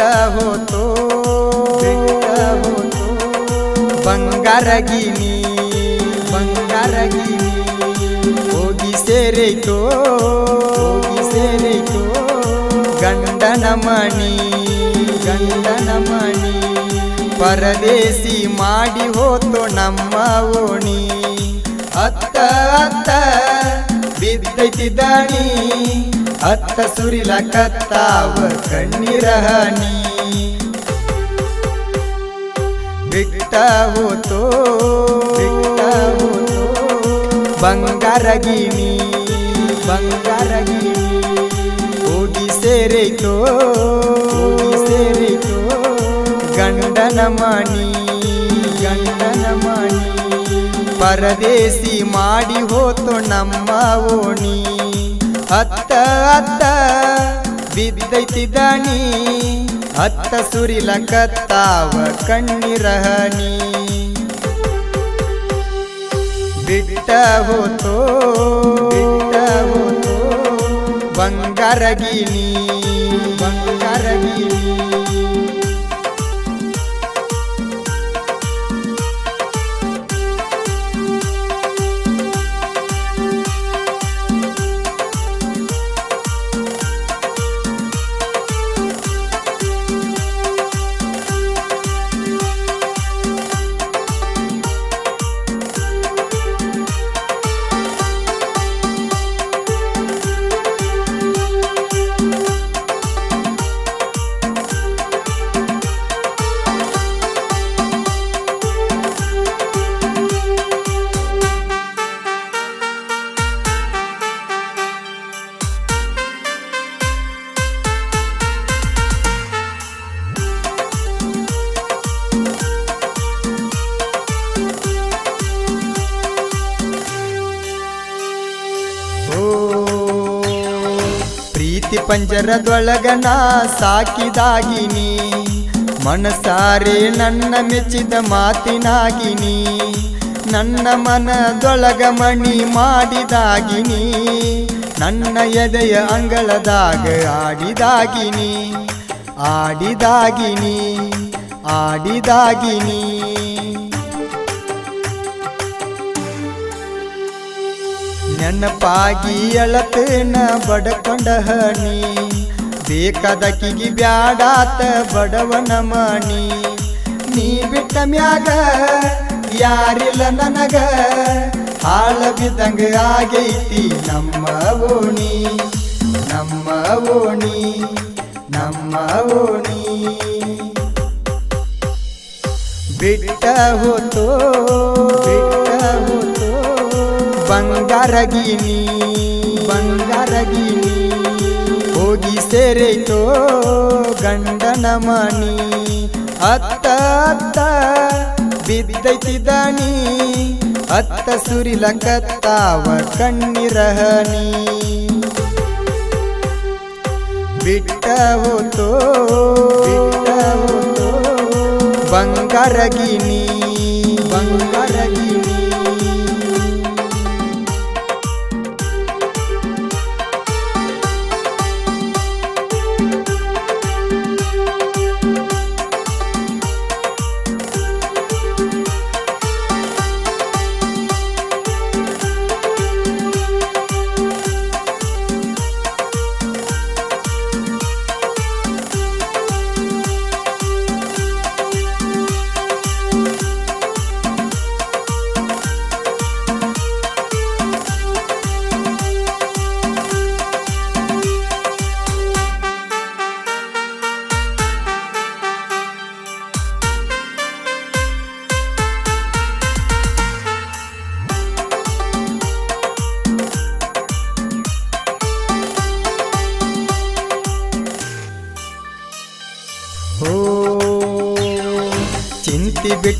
ಹೋತೋ ಹೋತು. ಬಂಗಾರಗಿನಿ ಬಂಗಾರಗಿನಿ ಹೋಗಿ ಸೇರೈತೋ ಹೋಗಿ ಸೇರೈತೋ. ಗಂಡನ ಮಣಿ ಗಂಡನ ಮಣಿ. ಪರದೇಸಿ ಮಾಡಿ ಹೋತು ನಮ್ಮ ಓಣಿ. ಅತ್ತ ಅತ್ತ ಬಿದ್ದೈತಿ ದಾಣಿ. ಅತ್ತ ಸುರಿಲ ಕತ್ತಾವ ಕಣ್ಣೀರ ಹನಿ. ತೋ ಬಂಗಾರಗಿನಿ ಬಂಗಾರಗಿನಿ ಹೋಗಿ ಸೇರೈತೋ ಸೇರೈತೋ ಗಂಡನ ಮಣಿ ಗಂಡನ ಮಣಿ. ಪರದೇಸಿ ಮಾಡಿ ಹೋತು ನಮ್ಮ ಓಣಿ. ಅತ್ತ ಅತ್ತ ಬಿದ್ದೈತಿ ದಾನಿ ಅತ್ತ ಸುರಿಲ ಕತ್ತಾವ ಕಣ್ಣಿರಹನಿ ಬಿಟ್ಟ ಹೋತೋ ಬಿಟ್ಟ ಹೋತೋ ಬಂಗಾರಗಿನಿ ಬಂಗಾರಗಿನಿ ಪ್ರೀತಿ ನಾ ಸಾಕಿದಾಗಿನಿ. ಮನಸಾರೆ ನನ್ನ ಮೆಚ್ಚಿದ ಮಾತಿನಾಗಿನಿ. ನನ್ನ ಮನದೊಳಗ ಮಣಿ ಮಾಡಿದಾಗಿನಿ. ನನ್ನ ಎದೆಯ ಅಂಗಳದಾಗ ಆಡಿದಾಗಿನಿ. ಆಡಿದಾಗಿನಿ. ಆಡಿದಾಗಿನಿ. ನೆನಪಾಗಿ ಎಳತೇನ ಬಡಕೊಂಡ ಹಣಿ ಬೇಕಾದಕಿಗಿ ಬ್ಯಾಡಾತ ಬಡವನ ಮಣಿ? ನೀ ಬಿಟ್ಟ ಮ್ಯಾಗ ಯಾರಿಲ್ಲ ನನಗ? ಹಾಳ ಬಿದ್ದಂಗ ಆಗೈತಿ ನಮ್ಮ ಓಣಿ ನಮ್ಮ ಓಣಿ ನಮ್ಮ ಓಣಿ. ಬಿಟ್ಟ ಹೋತೋ ಬಿಟ್ಟ ಹೋತೋ. ಬಂಗಾರಗಿನಿ ಬಂಗಾರಗಿನಿ, ಹೋಗಿ ಸೇರೈತೋ ಗಂಡನ ಮಣಿ ಅತ್ತ ಅತ್ತ ಬಿದ್ದೈತಿ ದಣಿ ಅತ್ತ ಸುರಿಲ ಕತ್ತಾವ ಕಣ್ಣಿರಹನಿ ಬಿಟ್ಟ ಹೋತೋ ಬಂಗಾರಗಿನಿ.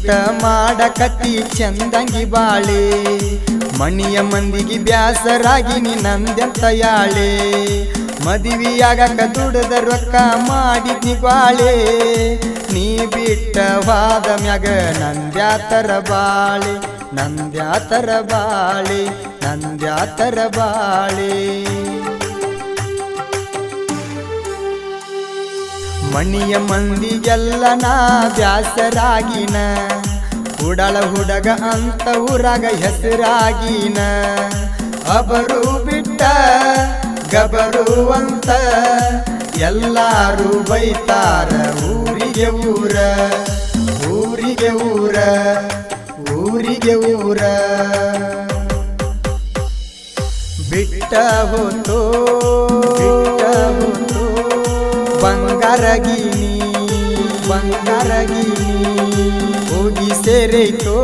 ಬಿಟ್ಟ ಮಾಡಕತ್ತಿ ಚಂದಂಗಿ ಬಾಳೆ. ಮಣಿಯ ಮಂದಿಗೆ ಬ್ಯಾಸರಾಗಿ ನೀ ನಂದೆಂತ ಯಾಳೆ. ಮದುವೆಯಾಗಕ ದುಡದ ರೊಕ್ಕ ಮಾಡಿದ್ನಿ ಬಾಳೆ ನೀ ಬಿಟ್ಟ ವಾದ ಮ್ಯಾಗ ನಂದ್ಯಾತರ ಬಾಳೆ. ನಂದ್ಯಾತರ ಬಾಳೆ ನಂದ್ಯಾತರ ಬಾಳೆ. ಮಣಿಯ ನಾ ಬ್ಯಾಸರಾಗಿನ ಹುಡಳ ಹುಡಗ ಅಂತ ಊರಾಗ ಹೆಸರಾಗಿನ. ಅಬರು ಬಿಟ್ಟ, ಗಬರು ಅಂತ ಎಲ್ಲಾರು ಬೈತಾರ ಊರಿಗೆ ಊರ. ಊರಿಗೆ ಊರ ಊರಿಗೆ ಊರ. ಬಿಟ್ಟ ಹೋತೋ ಬಂಗಾರಗಿನಿ ಬಂಗಾರಗಿನಿ ಹೋಗಿ ಸೇರೈತೋ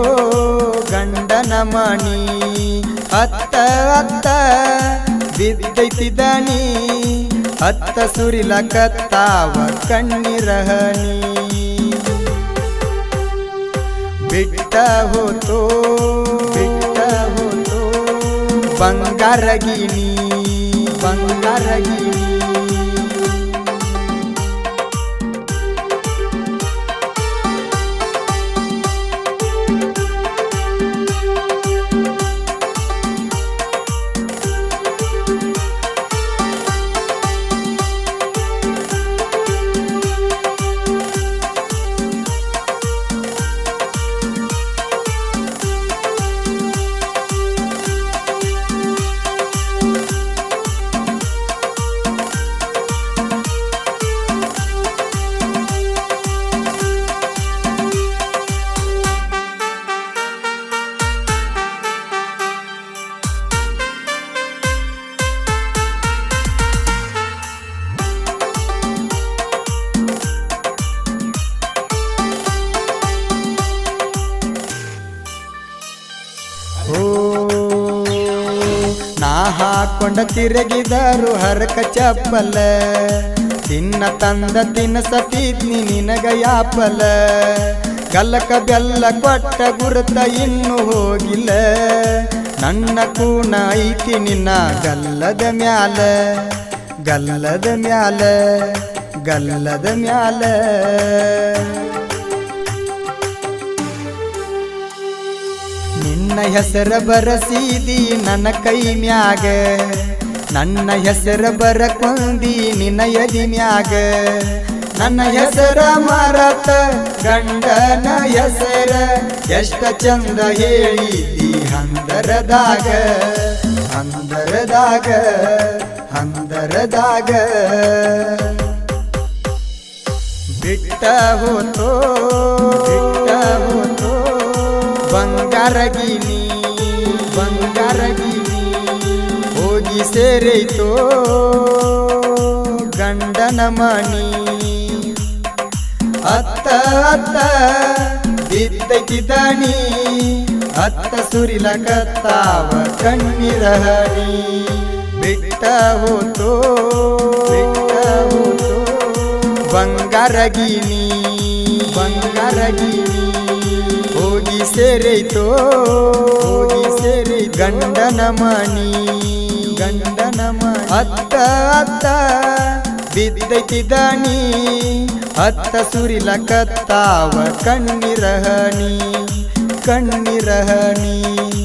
ಗಂಡನ ಮಣಿ. ಅತ್ತ ಅತ್ತ ಬಿದ್ದೈತಿ ದಣಿ ಅತ್ತ ಸುರಿಲ ಕತ್ತಾವ ಕಣ್ಣಿರಹಣಿ ಬಿಟ್ಟ ಹೋತೋ ಬಿಟ್ಟ ಹೋತೋ ಬಂಗಾರಗಿನಿ ಬಂಗಾರಗಿನಿ ಹಾಕೊಂಡ ತಿರುಗಿದರು ಹರಕ ಚಪ್ಪಲ. ತಿನ್ನ ತಂದ ತಿನ್ನಸತಿದ್ನಿ ನಿನಗ ಯಾಪಲ. ಗಲ್ಲಕ ಬೆಲ್ಲ ಕೊಟ್ಟ ಗುರುತ ಇನ್ನು ಹೋಗಿಲ್ಲ. ನನ್ನ ಕೂಣ ಐತಿ ನಿನ್ನ ಗಲ್ಲದ ಮ್ಯಾಲ. ಗಲ್ಲದ ಮ್ಯಾಲ ಗಲ್ಲದ ಮ್ಯಾಲ. ನಿನ್ನ ಹೆಸರ ಬರಸೀದಿ ನನ್ನ ಕೈ ಮ್ಯಾಗ. ನನ್ನ ಹೆಸರ ನಿನ್ನ ಎದಿ ಮ್ಯಾಗ. ನನ್ನ ಹೆಸರ ಮರತ ಗಂಡನ ಹೆಸರ. ಎಷ್ಟ ಚಂದ ಹೇಳಿದಿ ಹಂದರದಾಗ. ಹಂದರದಾಗ ಹಂದರದಾಗ. ಬಿಟ್ಟ ಹೋತೋ. ಬಂಗಾರಗಿನಿ ಬಂಗಾರಗಿನಿ ಹೋಗಿ ಸೇರೈತೋ ಗಂಡನ ಮಣಿ. ಅತ್ತ ಅತ್ತ ಬಿದ್ದೈತಿ ದಣಿ ಅತ್ತ ಸುರಿಲ ಕತ್ತಾವ ಕಣ್ಣಿರಹಣಿ ಬಿಟ್ಟ ಹೋತೋ ಬಿಟ್ಟ ಹೋತೋ ಬಂಗಾರಗಿನಿ ಬಂಗಾರಗಿನಿ ಹೋಗಿ ಸೇರೈತೋ? ಹೋಗಿ ಸೇರಿ ಗಂಡನ ಮನಿ. ಗಂಡನ ಮನಿ. ಅತ್ತ ಅತ್ತ, ಬಿದ್ದೈತಿ ದಣಿ. ಅತ್ತ ಸುರಿಲ ಕತ್ತಾವ ಕಣ್ಣಿರಹಣಿ ಕಣ್ಣಿರಹಣಿ